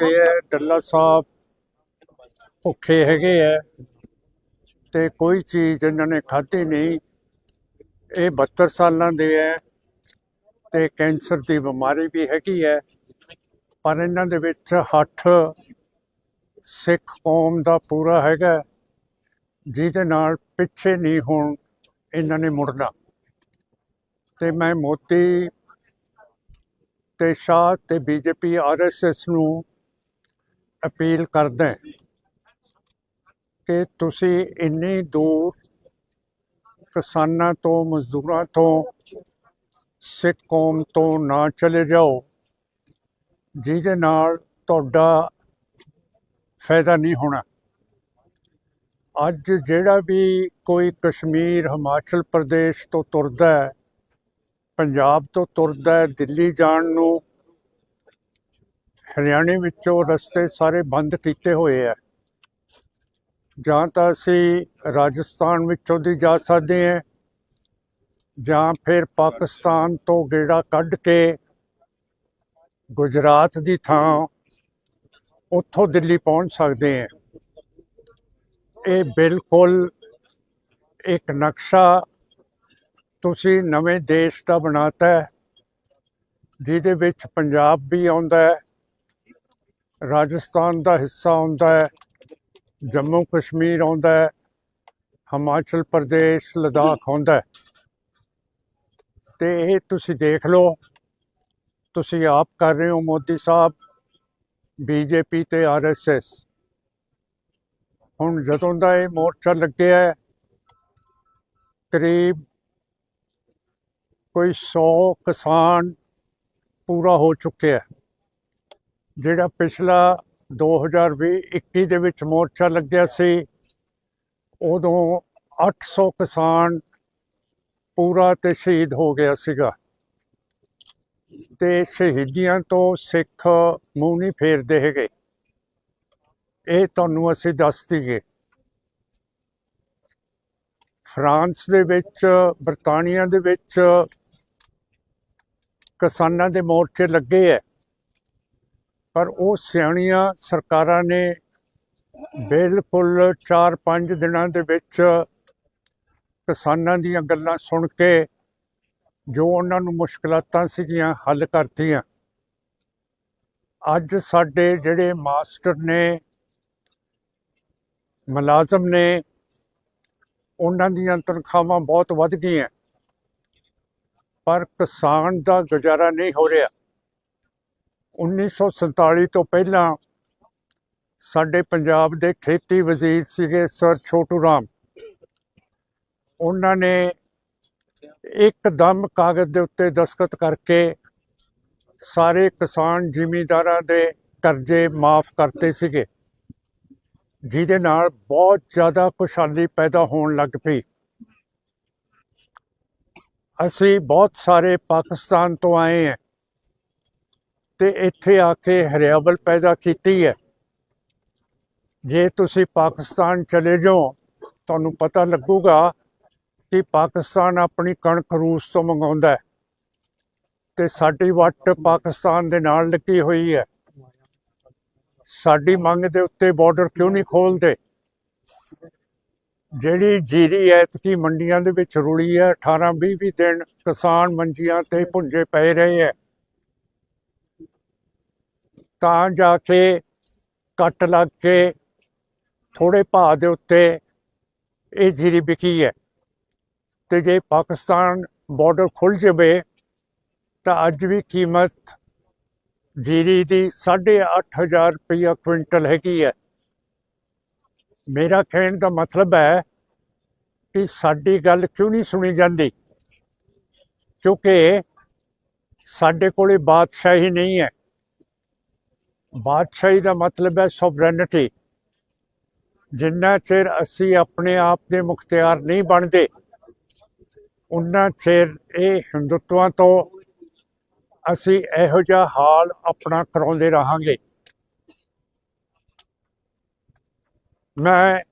ਲੱਗੇ ਐ ਡੱਲਾ ਸਾਹਿਬ ਭੁੱਖੇ ਹੈਗੇ ਐ ਤੇ ਕੋਈ ਚੀਜ਼ ਇਹਨਾਂ ਨੇ ਖਾਧੀ ਨਹੀਂ। ਇਹ 72 ਸਾਲਾਂ ਦੇ ਐ ਤੇ ਕੈਂਸਰ ਦੀ ਬਿਮਾਰੀ ਵੀ ਹੈਗੀ ਐ। ਪਰ ਇਹਨਾਂ ਦੇ ਵਿੱਚ ਹੱਥ ਸਿੱਖ ਕੌਮ ਦਾ ਪੂਰਾ ਹੈਗਾ, ਜਿਹਦੇ ਨਾਲ ਪਿੱਛੇ ਨਹੀਂ ਹੋਣ ਇਹਨਾਂ ਨੇ ਮੁੜਨਾ। ਤੇ ਮੈਂ ਮੋਦੀ ਤੇ ਸ਼ਾਹ ਤੇ ਬੀਜੇਪੀ ਆਰਐਸਐਸ ਨੂੰ ਅਪੀਲ ਕਰਦਾ ਕਿ ਤੁਸੀਂ ਇੰਨੀ ਦੂਰ ਕਿਸਾਨਾਂ ਤੋਂ, ਮਜ਼ਦੂਰਾਂ ਤੋਂ ਸਿੱਖ ਕੌਮ ਤੋਂ ਨਾ ਚਲੇ ਜਾਓ, ਜਿਹਦੇ ਨਾਲ ਤੁਹਾਡਾ ਫਾਇਦਾ ਨਹੀਂ ਹੋਣਾ। ਅੱਜ ਜਿਹੜਾ ਵੀ ਕੋਈ ਕਸ਼ਮੀਰ, ਹਿਮਾਚਲ ਪ੍ਰਦੇਸ਼ ਤੋਂ ਤੁਰਦਾ ਹੈ, ਪੰਜਾਬ ਤੋਂ ਤੁਰਦਾ ਹੈ, ਦਿੱਲੀ ਜਾਣ ਨੂੰ ਹਰਿਆਣੇ ਵਿੱਚੋਂ ਰਸਤੇ ਸਾਰੇ ਬੰਦ ਕੀਤੇ ਹੋਏ ਆ। ਜਾਂ ਤਾਂ ਅਸੀਂ ਰਾਜਸਥਾਨ ਵਿੱਚੋਂ ਦੀ ਜਾ ਸਕਦੇ ਹਾਂ, ਜਾਂ ਫਿਰ ਪਾਕਿਸਤਾਨ ਤੋਂ ਗੇੜਾ ਕੱਢ ਕੇ ਗੁਜਰਾਤ ਦੀ ਥਾਂ ਉੱਥੋਂ ਦਿੱਲੀ ਪਹੁੰਚ ਸਕਦੇ ਹਾਂ। ਇਹ ਬਿਲਕੁਲ ਇੱਕ ਨਕਸ਼ਾ ਤੁਸੀਂ ਨਵੇਂ ਦੇਸ਼ ਦਾ ਬਣਾਤਾ ਹੈ, ਜਿਹਦੇ ਵਿੱਚ ਪੰਜਾਬ ਵੀ ਆਉਂਦਾ ਹੈ ਰਾਜਸਥਾਨ ਦਾ ਹਿੱਸਾ ਆਉਂਦਾ ਹੈ, ਜੰਮੂ ਕਸ਼ਮੀਰ ਆਉਂਦਾ ਹੈ, ਹਿਮਾਚਲ ਪ੍ਰਦੇਸ਼, ਲਦਾਖ ਆਉਂਦਾ ਹੈ। ਤੇ ਇਹ ਤੁਸੀਂ ਦੇਖ ਲਓ, ਤੁਸੀਂ ਆਪ ਕਰ ਰਹੇ ਹੋ ਮੋਦੀ ਸਾਹਿਬ, ਬੀਜੇਪੀ ਤੇ ਆਰਐਸਐਸ ਹੁਣ ਜਦੋਂ ਦਾ ਇਹ ਮੋਰਚਾ ਲੱਗਿਆ ਹੈ, ਕਰੀਬ ਕੋਈ 100 ਕਿਸਾਨ ਪੂਰਾ ਹੋ ਚੁੱਕਿਆ ਹੈ। ਜਿਹੜਾ ਪਿਛਲਾ 2020-21 ਦੇ ਵਿੱਚ ਮੋਰਚਾ ਲੱਗਿਆ ਸੀ, ਉਦੋਂ 800 ਕਿਸਾਨ ਪੂਰਾ ਤੇ ਸ਼ਹੀਦ ਹੋ ਗਿਆ ਸੀਗਾ। ਤੇ ਸ਼ਹੀਦੀਆਂ ਤੋਂ ਸਿੱਖ ਮੂੰਹ ਨਹੀਂ ਫੇਰਦੇ ਹੈਗੇ। ਇਹ ਤੁਹਾਨੂੰ ਅਸੀਂ ਦੱਸ ਦਈਏ। ਫਰਾਂਸ ਦੇ ਵਿੱਚ, ਬਰਤਾਨੀਆ ਦੇ ਵਿੱਚ ਕਿਸਾਨਾਂ ਦੇ ਮੋਰਚੇ ਲੱਗੇ ਐ। ਪਰ ਉਹ ਸਿਆਣੀਆਂ ਸਰਕਾਰਾਂ ਨੇ ਬਿਲਕੁਲ 4-5 ਦਿਨਾਂ ਦੇ ਵਿੱਚ ਕਿਸਾਨਾਂ ਦੀਆਂ ਗੱਲਾਂ ਸੁਣ ਕੇ ਜੋ ਉਹਨਾਂ ਨੂੰ ਮੁਸ਼ਕਲਾਤਾਂ ਸੀਗੀਆਂ ਹੱਲ ਕਰਤੀਆਂ। ਅੱਜ ਸਾਡੇ ਜਿਹੜੇ ਮਾਸਟਰ ਨੇ, ਮੁਲਾਜ਼ਮ ਨੇ, ਉਹਨਾਂ ਦੀਆਂ ਤਨਖਾਹਾਂ ਬਹੁਤ ਵੱਧ ਗਈਆਂ। ਪਰ ਕਿਸਾਨ ਦਾ ਗੁਜ਼ਾਰਾ ਨਹੀਂ ਹੋ ਰਿਹਾ। 1947 ਤੋਂ ਪਹਿਲਾਂ ਸਾਡੇ ਪੰਜਾਬ ਦੇ ਖੇਤੀ ਵਜ਼ੀਰ ਸੀਗੇ ਸਰ ਛੋਟੂ ਰਾਮ। ਉਹਨਾਂ ਨੇ ਇੱਕਦਮ ਕਾਗਜ਼ ਦੇ ਉੱਤੇ ਦਸਖਤ ਕਰਕੇ ਸਾਰੇ ਕਿਸਾਨ ਜ਼ਿਮੀਂਦਾਰਾਂ ਦੇ ਕਰਜ਼ੇ ਮਾਫ ਕਰਤੇ ਸੀਗੇ, ਜਿਹਦੇ ਨਾਲ ਬਹੁਤ ਜ਼ਿਆਦਾ ਖੁਸ਼ਹਾਲੀ ਪੈਦਾ ਹੋਣ ਲੱਗ ਪਈ। ਅਸੀਂ ਬਹੁਤ ਸਾਰੇ ਪਾਕਿਸਤਾਨ ਤੋਂ ਆਏ ਹਾਂ। ਤੇ ਇੱਥੇ ਆ ਕੇ ਹਰਿਆਵਲ ਪੈਦਾ ਕੀਤੀ ਹੈ। ਜੇ ਤੁਸੀਂ ਪਾਕਿਸਤਾਨ ਚਲੇ ਜਾਓ, ਤੁਹਾਨੂੰ ਪਤਾ ਲੱਗੂਗਾ ਕਿ ਪਾਕਿਸਤਾਨ ਆਪਣੀ ਕਣਕ ਰੂਸ ਤੋਂ ਮੰਗਾਉਂਦਾ ਹੈ ਤੇ ਸਾਡੀ ਵੱਟ ਪਾਕਿਸਤਾਨ ਦੇ ਨਾਲ ਲੱਗੀ ਹੋਈ ਹੈ। ਸਾਡੀ ਮੰਗ ਦੇ ਉੱਤੇ ਬਾਰਡਰ ਕਿਉਂ ਨਹੀਂ ਖੋਲਦੇ? ਜਿਹੜੀ ਜੀਰੀ ਐਤਕੀ ਮੰਡੀਆਂ ਦੇ ਵਿੱਚ ਰੁਲੀ ਹੈ 18 20 20 ਦਿਨ ਕਿਸਾਨ ਮੰਜੀਆਂ ਤੇ ਭੁੰਜੇ ਪਏ ਰਹੇ ਹੈ। ਤਾਂ ਜਾ ਕੇ ਕੱਟ ਲੱਗ ਕੇ ਥੋੜੇ ਭਾਅ ਦੇ ਉੱਤੇ ਇਹ ਜੀਰੀ ਵਿਕੀ ਹੈ। ਤੇ ਜੇ ਪਾਕਿਸਤਾਨ ਬਾਰਡਰ ਖੁੱਲ ਜਾਵੇ ਤਾਂ ਅੱਜ ਵੀ ਕੀਮਤ ਜੀਰੀ ਦੀ 8500 ਰੁਪਇਆ ਕੁਇੰਟਲ ਹੈਗੀ ਹੈ। ਮੇਰਾ ਕਹਿਣ ਦਾ ਮਤਲਬ ਹੈ ਕਿ ਸਾਡੀ ਗੱਲ ਕਿਉਂ ਨਹੀਂ ਸੁਣੀ ਜਾਂਦੀ? ਕਿਉਂਕਿ ਸਾਡੇ ਕੋਲੇ ਬਾਦਸ਼ਾਹੀ ਨਹੀਂ ਹੈ। ਬਾਦਸ਼ਾਹੀ ਦਾ ਮਤਲਬ ਹੈ ਸੋਵਰੇਨਿਟੀ ਜਿੰਨਾ ਚਿਰ ਅਸੀਂ ਆਪਣੇ ਆਪ ਦੇ ਮੁਖਤਿਆਰ ਨਹੀਂ ਬਣਦੇ ਉਹਨਾਂ ਚਿਰ ਇਹ ਹਿੰਦੂਤਵਾਂ ਤੋਂ ਅਸੀਂ ਇਹੋ ਜਿਹਾ ਹਾਲ ਆਪਣਾ ਕਰਾਉਂਦੇ ਰਹਾਂਗੇ। ਮੈਂ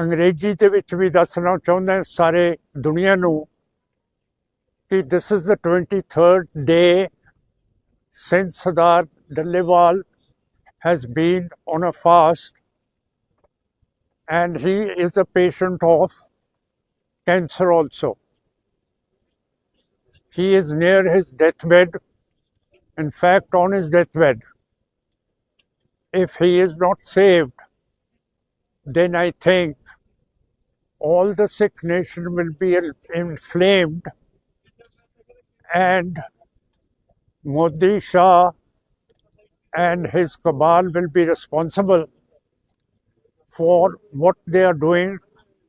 ਅੰਗਰੇਜ਼ੀ ਦੇ ਵਿੱਚ ਵੀ ਦੱਸਣਾ ਚਾਹੁੰਦਾ ਸਾਰੇ ਦੁਨੀਆ ਨੂੰ ਕਿ this is the 23rd day since Sardar Dalewal has been on a fast and he is a patient of cancer also. He is near his deathbed, in fact, on his deathbed. If he is not saved, then I think all the sick nation will be inflamed and Modi Shah and his cabal will be responsible for what they are doing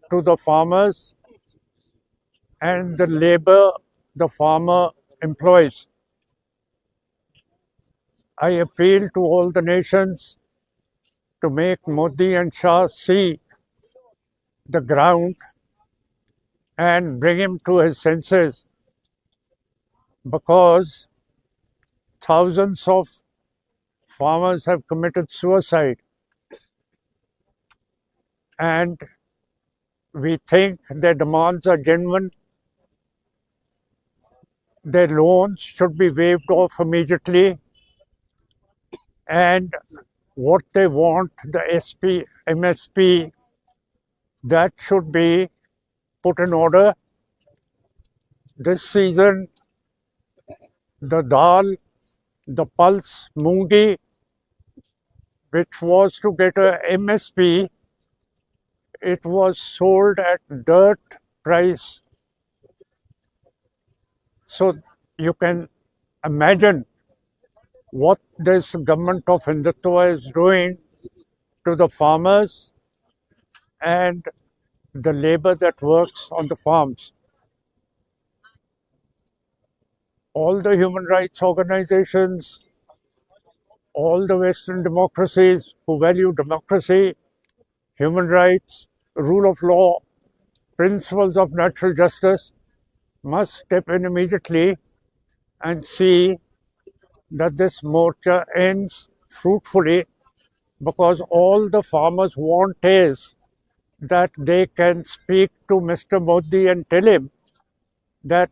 to the farmers and the labor the farmer employs. I appeal to all the nations to make Modi and Shah see the ground and bring him to his senses because thousands of farmers have committed suicide. And we think their demands are genuine. Their loans should be waived off immediately. And what they want, the SP, MSP, that should be put in order. This season, the dal, the pulse moongi, which was to get a MSP, it was sold at dirt price. So you can imagine what this government of Hindutva is doing to the farmers and the labor that works on the farms. All the human rights organizations, all the Western democracies who value democracy, human rights, rule of law, principles of natural justice must step in immediately and see that this morcha ends fruitfully because all the farmers want is that they can speak to Mr. Modi and tell him that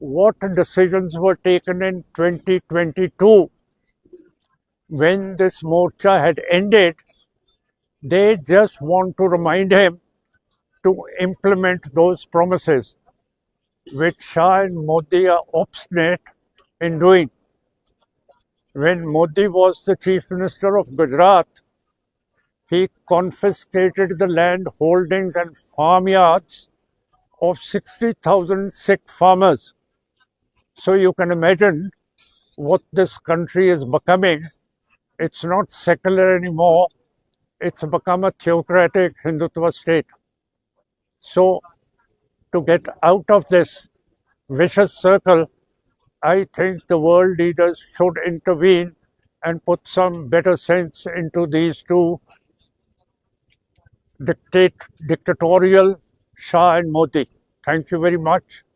what decisions were taken in 2022 when this morcha had ended, they just want to remind him to implement those promises, which Shah and Modi are obstinate in doing. When Modi was the chief minister of Gujarat, he confiscated the land holdings and farmyards of 60,000 Sikh farmers. So you can imagine what this country is becoming. It's not secular anymore. It's become a theocratic Hindutva state. So to get out of this vicious circle, I think the world leaders should intervene and put some better sense into these two dictate, dictatorial Shah and Modi. Thank you very much.